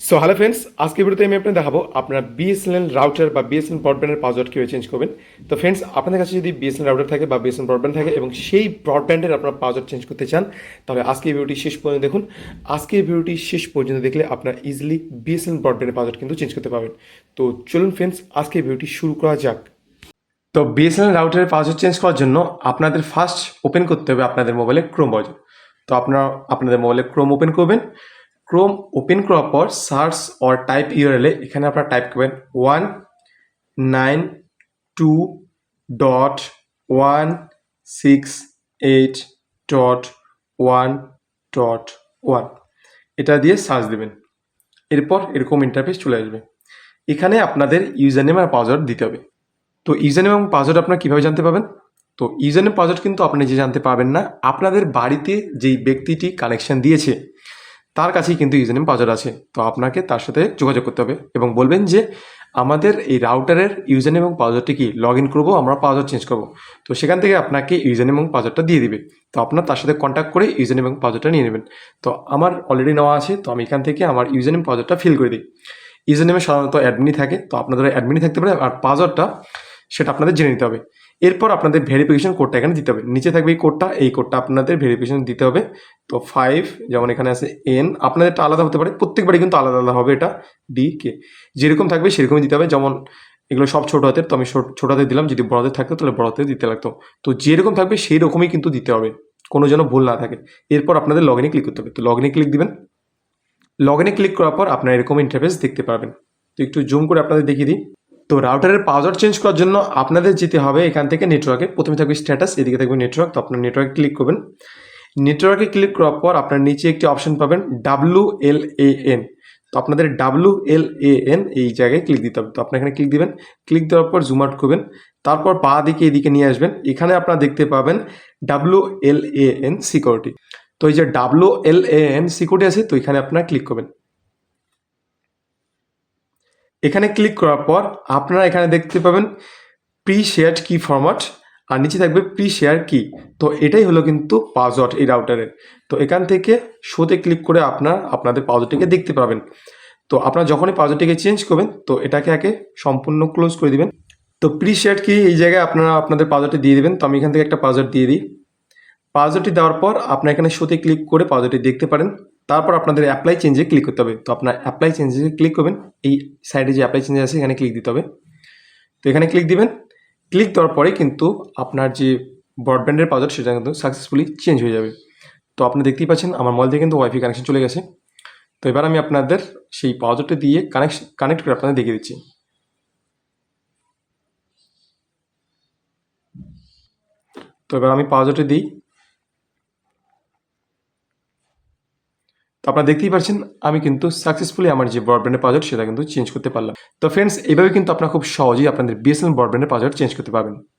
So hello friends আজকে ভিডিওতে আমি আপনাদের দেখাবো আপনার বিএসএনএল রাউটার বা বিএসএনএল ব্রডব্যান্ডের পাসওয়ার্ড কীভাবে চেঞ্জ করবেন। তো ফ্রেন্ডস আপনাদের কাছে যদি বিএসএনএল রাউটার থাকে বা বিএসএনএল ব্রডব্যান্ড থাকে এবং সেই ব্রডব্যান্ডের আপনার পাসওয়ার্ড চেঞ্জ করতে চান, তাহলে আজকে ভিডিওটি শেষ পর্যন্ত দেখুন। আজকে ভিডিওটি শেষ পর্যন্ত দেখলে আপনার ইজিলি বিএসএনএল ব্রডব্যান্ডের পাসওয়ার্ড কিন্তু চেঞ্জ করতে পারবেন। তো চলুন ফ্রেন্ডস আজকে ভিডিওটি শুরু করা যাক। তো বিএসএনএল রাউটারের পাসওয়ার্ড চেঞ্জ করার জন্য আপনাদের ফার্স্ট ওপেন করতে হবে আপনাদের মোবাইলে ক্রোম ব্রাউজার তো আপনারা আপনাদের মোবাইলে ক্রোম ওপেন করবেন। ক্রোম ওপেন করার পর সার্চ অর টাইপ ইউআরএলে এখানে আপনারা টাইপ করবেন one nine two dot one six eight dot one dot one এটা দিয়ে সার্চ দেবেন। এরপর এরকম ইন্টারফেস চলে আসবে। এখানে আপনাদের ইউজার নেম আর পাসওয়ার্ড দিতে হবে। তো ইউজার নেম এবং পাসওয়ার্ড আপনারা কীভাবে জানতে পাবেন তো ইউজার নেম পাসওয়ার্ড কিন্তু আপনি যে জানতে পারবেন না। আপনাদের বাড়িতে যেই ব্যক্তিটি কানেকশন দিয়েছে তার কাছেই কিন্তু ইউজার নেম পাসওয়ার্ড আছে। তো আপনাকে তার সাথে যোগাযোগ করতে হবে এবং বলবেন যে, আমাদের এই রাউটারের ইউজার নেম এবং পাসওয়ার্ডটি কি লগ ইন করব, আমরা পাসওয়ার্ড চেঞ্জ করব? তো সেখান থেকে আপনাকে ইউজার নেম এবং পাসওয়ার্ডটা দিয়ে দিবে। তো আপনার তার সাথে কন্ট্যাক্ট করে ইউজার নেম এবং পাসওয়ার্ডটা নিয়ে নেবেন। তো আমার অলরেডি নেওয়া আছে, তো আমি এখান থেকে আমার ইউজার নেম পাসওয়ার্ডটা ফিল করে দিই। ইউজার নেমে সাধারণত অ্যাডমিনই থাকে, তো আপনাদের অ্যাডমিনই থাকতে পারে আর পাসওয়ার্ডটা সেটা আপনাদের জেনে নিতে হবে। এরপর আপনাদের ভেরিফিকেশন কোডটা এখানে দিতে হবে। নিচে থাকবে এই কোডটা এই কোডটা আপনাদের ভেরিফিকেশন দিতে হবে। তো ফাইভ যেমন এখানে আছে এন আপনাদের আপনাদেরটা আলাদা হতে পারে, প্রত্যেকবারই কিন্তু আলাদা আলাদা হবে এটা ডি কে যেরকম থাকবে সেরকমই দিতে হবে, যেমন এগুলো সব ছোটো হাতের, তো আমি ছোট- হাতে দিলাম, যদি বড় থাকতো তাহলে বড় দিতে লাগতো। তো যেরকম থাকবে সেই রকমই কিন্তু দিতে হবে, কোনো যেন ভুল না থাকে। এরপর আপনাদের লগ ইনে ক্লিক করতে হবে, তো লগ ইনে ক্লিক দিবেন। লগ ইনে ক্লিক করার পর আপনারা এরকম ইন্টারফেস দেখতে পাবেন তো একটু জুম করে আপনাদের দেখিয়ে দিই। তো রাউটারের পাসওয়ার্ড চেঞ্জ করার জন্য আপনাদের যেতে হবে এখান থেকে নেটওয়ার্কে প্রথমে থাকবে স্ট্যাটাস এদিকে থাকবে নেটওয়ার্ক তো আপনার নেটওয়ার্কে ক্লিক করবেন। নেটওয়ার্কে ক্লিক করার পর আপনার নিচে একটি অপশন পাবেন ডাব্লু এল এ এন তো আপনাদের ডাব্লু এল এ এন এই জায়গায় ক্লিক দিতে হবে। তো আপনি এখানে ক্লিক দিবেন। ক্লিক দেওয়ার পর জুম আউট করবেন। তারপর পা দিকে এদিকে নিয়ে আসবেন। এখানে আপনারা দেখতে পাবেন W L A N security তো এই যে W L A N security আছে, তো এখানে আপনারা ক্লিক করবেন। এখানে ক্লিক করার পর আপনারা এখানে দেখতে পাবেন প্রি শেয়ার্ড কি ফরম্যাট আর নিচে থাকবে প্রি শেয়ার কি তো এটাই হলো কিন্তু পাসওয়ার্ড এই রাউটারের তো এখান থেকে শোতে ক্লিক করে আপনার, আপনাদের পাসওয়ার্ডটিকে দেখতে পাবেন। তো আপনারা যখনই পাসওয়ার্ডটিকে চেঞ্জ করবেন, তো এটাকে আগে সম্পূর্ণ ক্লোজ করে দিবেন। তো প্রি শেয়ার কি এই জায়গায় আপনারা আপনাদের পাসওয়ার্ডটি দিয়ে দেবেন। তো আমি এখান থেকে একটা পাসওয়ার্ড দিয়ে দিই। পাসওয়ার্ডটি দেওয়ার পর আপনার এখানে শোতে ক্লিক করে পাসওয়ার্ডটি দেখতে পারেন। তারপর আপনাদের অ্যাপ্লাই চেঞ্জে ক্লিক করতে হবে। তো আপনার অ্যাপ্লাই চেঞ্জে ক্লিক করবেন, এই সাইডে যে অ্যাপ্লাই চেঞ্জ আছে, এখানে ক্লিক দিতে হবে। তো এখানে ক্লিক দিবেন। ক্লিক দেওয়ার পরে কিন্তু আপনার যে ব্রডব্যান্ডের পাসওয়ার্ড সেটা কিন্তু সাকসেসফুলি চেঞ্জ হয়ে যাবে। তো আপনি দেখতেই পাচ্ছেন, আমার মোবাইল থেকে কিন্তু ওয়াইফাই কানেকশন চলে গেছে। তো এবার আমি আপনাদের সেই পাসওয়ার্ডটা দিয়ে কানেকশন কানেক্ট করে আপনাদের দেখিয়ে দিচ্ছি। তো এবার আমি পাসওয়ার্ডটা দিই। তো আপনারা দেখতেই পাচ্ছেন আমি কিন্তু সাকসেসফুলি আমার যে ব্রডব্যান্ডের পাসওয়ার্ড সেটা কিন্তু চেঞ্জ করতে পারলাম। তো ফ্রেন্ডস এইভাবে কিন্তু আপনারা খুব সহজেই আপনাদের বিএসএনএল ব্রডব্যান্ডের পাসওয়ার্ড চেঞ্জ করতে পারবেন।